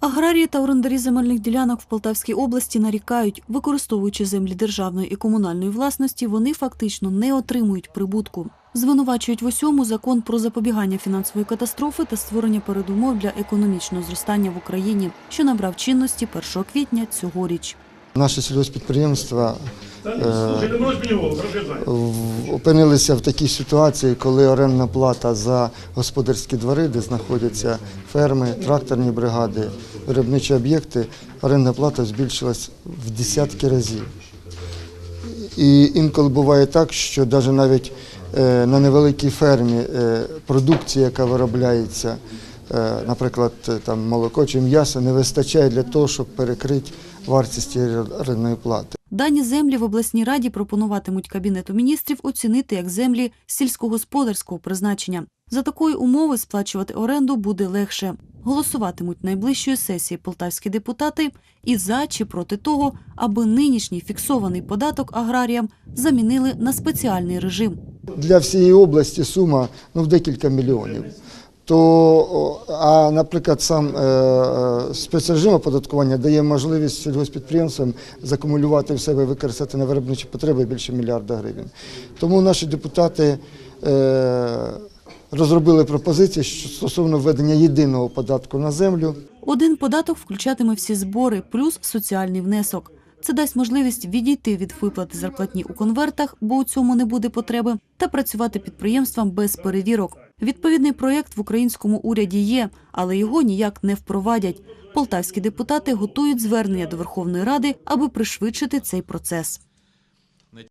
Аграрії та орендарі земельних ділянок в Полтавській області нарікають, використовуючи землі державної і комунальної власності, вони фактично не отримують прибутку. Звинувачують в усьому закон про запобігання фінансової катастрофи та створення передумов для економічного зростання в Україні, що набрав чинності 1 квітня цьогоріч. Наші сільгоспідприємства опинилися в такій ситуації, коли орендна плата за господарські двори, де знаходяться ферми, тракторні бригади, виробничі об'єкти, орендна плата збільшилась в десятки разів. І інколи буває так, що навіть е, на невеликій фермі е, продукція, яка виробляється, наприклад, е, там молоко чи м'ясо, не вистачає для того, щоб перекрити вартість орендної плати. Дані землі в обласній раді пропонуватимуть Кабінету міністрів оцінити як землі сільськогосподарського призначення. За такої умови сплачувати оренду буде легше. Голосуватимуть найближчої сесії полтавські депутати і за чи проти того, аби нинішній фіксований податок аграріям замінили на спеціальний режим. для всієї області сума ну, в декілька мільйонів. То, а, наприклад, сам е, е, спецрежим оподаткування дає можливість сільгоспідприємствам закумулювати в себе, використати на виробничі потреби більше мільярда гривень. Тому наші депутати е, розробили пропозиції стосовно введення єдиного податку на землю. Один податок включатиме всі збори плюс соціальний внесок. Це дасть можливість відійти від виплати зарплатні у конвертах, бо у цьому не буде потреби, та працювати підприємствам без перевірок. Відповідний проєкт в українському уряді є, але його ніяк не впровадять. Полтавські депутати готують звернення до Верховної Ради, аби пришвидшити цей процес.